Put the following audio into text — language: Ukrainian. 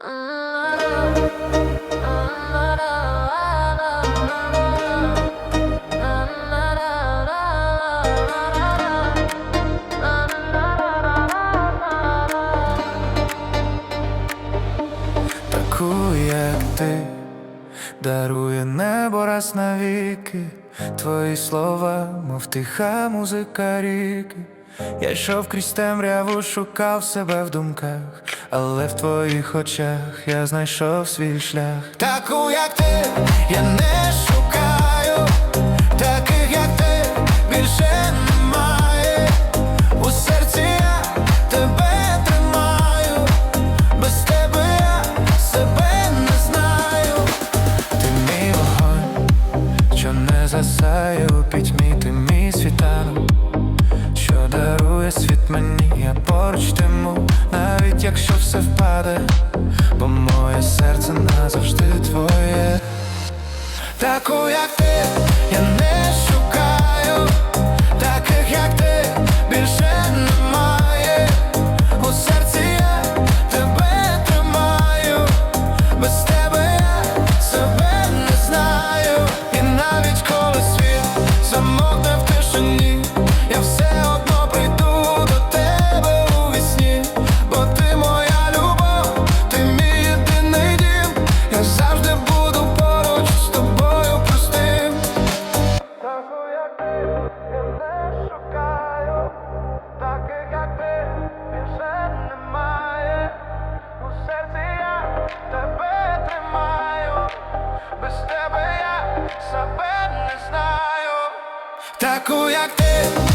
таку, як ти, дарує небо раз навіки, твої слова, мов тиха музика ріки. Я йшов крізь темряву, шукав себе в думках, але в твоїх очах я знайшов свій шлях. Таку, як ти, я не шукаю, таких, як ти, більше немає. У серці я тебе тримаю, без тебе я себе не знаю. Ти мій вогонь, що не засає у пітьмі, ти мій світанок, дарує світ мені, я поруч тиму, навіть якщо все впаде, бо моє серце назавжди твоє. Таку, як ти, таку як ти.